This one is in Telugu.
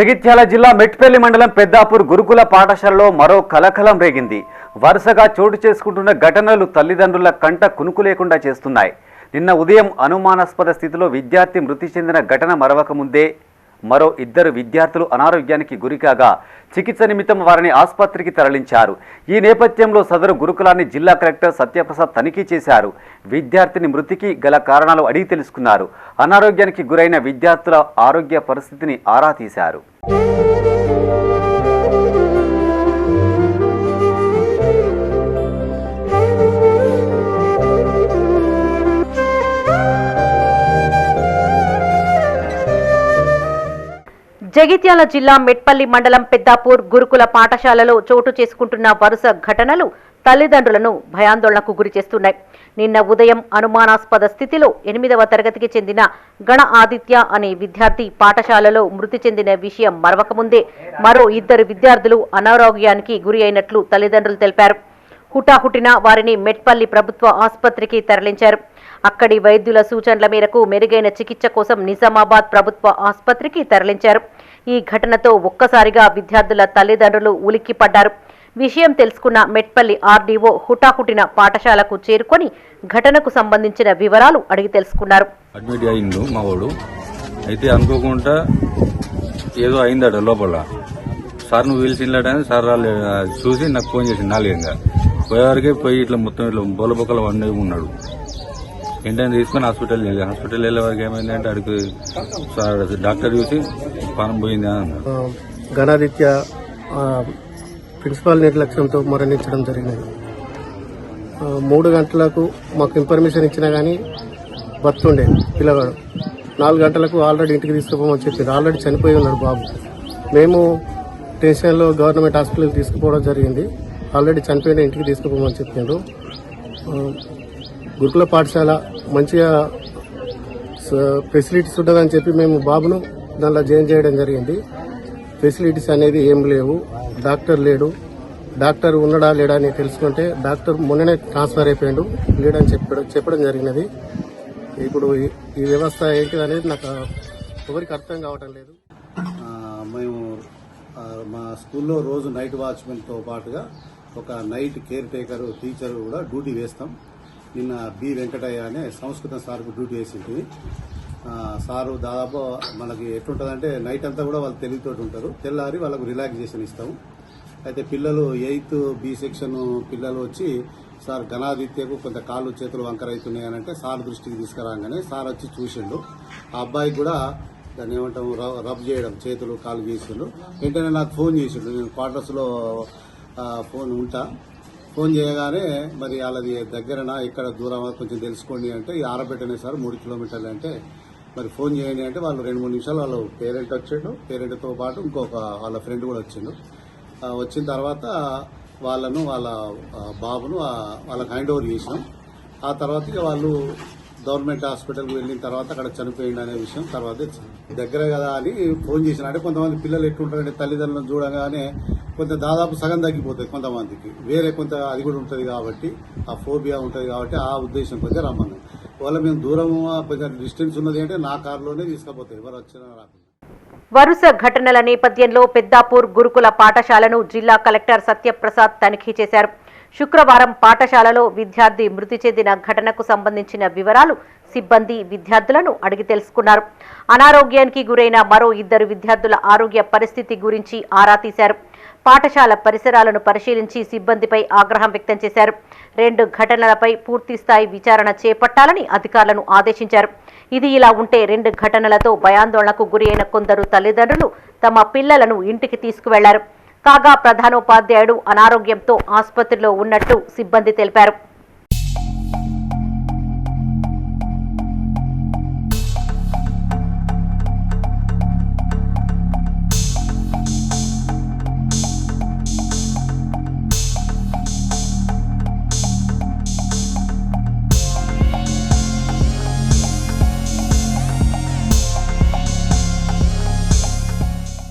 జగిత్యాల జిల్లా మెట్పల్లి మండలం పెద్దాపూర్ గురుకుల పాఠశాలలో మరో కలకలం రేగింది. వరుసగా చోటు చేసుకుంటున్న ఘటనలు తల్లిదండ్రుల కంట కునుకు లేకుండా చేస్తున్నాయి. నిన్న ఉదయం అనుమానాస్పద స్థితిలో విద్యార్థి మృతి చెందిన ఘటన మరవకముందే మరో ఇద్దరు విద్యార్థులు అనారోగ్యానికి గురికాగా చికిత్స నిమిత్తం వారిని ఆసుపత్రికి తరలించారు. ఈ నేపథ్యంలో సదరు గురుకులాన్ని జిల్లా కలెక్టర్ సత్యప్రసాద్ తనిఖీ చేశారు. విద్యార్థిని మృతికి గల కారణాలు అడిగి తెలుసుకున్నారు. అనారోగ్యానికి గురైన విద్యార్థుల ఆరోగ్య పరిస్థితిని ఆరా తీశారు. జగిత్యాల జిల్లా మెట్పల్లి మండలం పెద్దాపూర్ గురుకుల పాఠశాలలో చోటు చేసుకుంటున్న వరుస ఘటనలు తల్లిదండ్రులను భయాందోళనకు గురి చేస్తున్నాయి. నిన్న ఉదయం అనుమానాస్పద స్థితిలో ఎనిమిదవ తరగతికి చెందిన గణ ఆదిత్య అనే విద్యార్థి పాఠశాలలో మృతి చెందిన విషయం మరవకముందే మరో ఇద్దరు విద్యార్థులు అనారోగ్యానికి గురి అయినట్లు తల్లిదండ్రులు తెలిపారు. హుటాహుటిన వారిని మెట్పల్లి ప్రభుత్వ ఆసుపత్రికి తరలించారు. అక్కడి వైద్యుల సూచనల మేరకు మెరుగైన చికిత్స కోసం నిజామాబాద్ ప్రభుత్వ ఆసుపత్రికి తరలించారు. ఈ ఘటనతో ఒక్కసారిగా విద్యార్థుల తల్లిదండ్రులు ఉలిక్కిపడ్డారు. విషయం తెలుసుకున్న మెట్పల్లి ఆర్డీఓ హుటాహుటిన పాఠశాలకు చేరుకొని ఘటనకు సంబంధించిన వివరాలు అడిగి తెలుసుకున్నారు. అడ్మిట్ అయిండు మా వాడు. అయితే అనుకోకుండా ఏదో అయిందట లోపల. సార్ నువ్వు పిలిచినటని సార్ రాలే చూసి నాకు ఫోన్ చేసి నాలుగేంగా పోయేవారికి పోయి ఇట్లా మొత్తం ఇట్లా బొలబొక్కల వండి ఉన్నాడు. ఏంటని తీసుకొని హాస్పిటల్ వెళ్ళి హాస్పిటల్ వెళ్ళే వరకు ఏమైందంటే అడిగి సార్ డాక్టర్ చూసి పానం పోయింది అని అన్నాడు. ఆ, గణాదిత్య ఆ, ప్రిన్సిపాల్ నిర్లక్ష్యంతో మరణించడం జరిగినది. మూడు గంటలకు మాకు ఇన్ఫర్మేషన్ ఇచ్చినా కానీ బతుండే పిల్లగాడు. నాలుగు గంటలకు ఆల్రెడీ ఇంటికి తీసుకుపోమని చెప్పింది ఆల్రెడీ చనిపోయి ఉన్నాడు బాబు. మేము టెన్షన్లో గవర్నమెంట్ హాస్పిటల్కి తీసుకుపోవడం జరిగింది. ఆల్రెడీ చనిపోయిన ఇంటికి తీసుకుపోమని చెప్పిండ్రు గురుకుల పాఠశాల మంచిగా ఫెసిలిటీస్ ఉండదని చెప్పి మేము బాబును దానిలో జాయిన్ చేయడం జరిగింది. ఫెసిలిటీస్ అనేది ఏం లేవు. డాక్టర్ లేడు. డాక్టర్ ఉన్నాడా లేడా అని తెలుసుకుంటే డాక్టర్ మొన్ననే ట్రాన్స్ఫర్ అయిపోయాడు. లేడని చెప్పడం చెప్పడం జరిగినది. ఇప్పుడు ఈ- వ్యవస్థ ఏంటిది అనేది నాకు ఎవరికి అర్థం కావటం లేదు. మేము మా స్కూల్లో రోజు నైట్ వాచ్మెన్తో పాటుగా ఒక నైట్ కేర్ టేకర్ టీచర్ కూడా డ్యూటీ వేస్తాం. నిన్న బి వెంకటయ్య అనే సంస్కృతం సార్కు డ్యూటీ వేసింది సారు దాదాపు మనకి ఎట్లుంటుందంటే నైట్ అంతా కూడా వాళ్ళు తెలివితోటి ఉంటారు. తెల్లారి వాళ్ళకు రిలాక్సేషన్ ఇస్తాము. అయితే పిల్లలు ఎయిత్ బి సెక్షన్ పిల్లలు వచ్చి సార్ ఘనాదిత్యకు కొంత కాళ్ళు చేతులు వంకర అవుతున్నాయి అని అంటే సార్ దృష్టికి తీసుకురాగానే సార్ వచ్చి చూసిండు. ఆ అబ్బాయికి కూడా దాన్ని ఏమంటాము రబ్ చేయడం చేతులు కాళ్ళు గీసిండు. వెంటనే నాకు ఫోన్ చేసిండు. నేను క్వార్టర్స్లో ఫోన్ ఉంటా. ఫోన్ చేయగానే మరి వాళ్ళది దగ్గరనా? ఇక్కడ దూరం? కొంచెం తెలుసుకోండి అంటే ఈ ఆరబెట్టనే సార్ మూడు కిలోమీటర్లు అంటే మరి ఫోన్ చేయండి అంటే వాళ్ళు రెండు మూడు నిమిషాలు వాళ్ళు పేరెంట్ వచ్చిండు. పేరెంట్తో పాటు ఇంకొక వాళ్ళ ఫ్రెండ్ కూడా వచ్చిండు. వచ్చిన తర్వాత వాళ్ళను వాళ్ళ బాబును వాళ్ళకి హ్యాండ్ ఓవర్ చేసినాం. ఆ తర్వాత ఇక వాళ్ళు గవర్నమెంట్ హాస్పిటల్కి వెళ్ళిన తర్వాత అక్కడ చనిపోయింది అనే విషయం తర్వాత తెలిసింది. దగ్గర కదా అని ఫోన్ చేసిన. అంటే కొంతమంది పిల్లలు ఎట్లుంటారంటే తల్లిదండ్రులను చూడగానే కొంత దాదాపు సగం తగ్గిపోతుంది కొంతమందికి. వేరే కొంత అది కూడా ఉంటుంది కాబట్టి ఆ ఫోబియా ఉంటుంది కాబట్టి ఆ ఉద్దేశం కొద్దిగా రమ్మన్నాం వాళ్ళ మేము దూరం కొంచెం డిస్టెన్స్ ఉన్నది అంటే నా కారులోనే తీసుకుపోతాయి ఎవరు వచ్చినా రాకుండా. వరుస ఘటనల నేపథ్యంలో పెద్దాపూర్ గురుకుల పాఠశాలను జిల్లా కలెక్టర్ సత్యప్రసాద్ తనిఖీ చేశారు. శుక్రవారం పాఠశాలలో విద్యార్థి మృతి చెందిన ఘటనకు సంబంధించిన వివరాలు సిబ్బంది విద్యార్థులను అడిగి తెలుసుకున్నారు. అనారోగ్యానికి గురైన మరో ఇద్దరు విద్యార్థుల ఆరోగ్య పరిస్థితి గురించి ఆరా తీశారు. పాఠశాల పరిసరాలను పరిశీలించి సిబ్బందిపై ఆగ్రహం వ్యక్తం చేశారు. రెండు ఘటనలపై పూర్తి స్థాయి విచారణ చేపట్టాలని అధికారులను ఆదేశించారు. ఇది ఇలా ఉంటే రెండు ఘటనలతో భయాందోళనకు గురి అయిన కొందరు తల్లిదండ్రులు తమ పిల్లలను ఇంటికి తీసుకువెళ్ళారు. కాగా ప్రధానోపాధ్యాయుడు అనారోగ్యంతో ఆసుపత్రిలో ఉన్నట్టు సిబ్బంది తెలిపారు.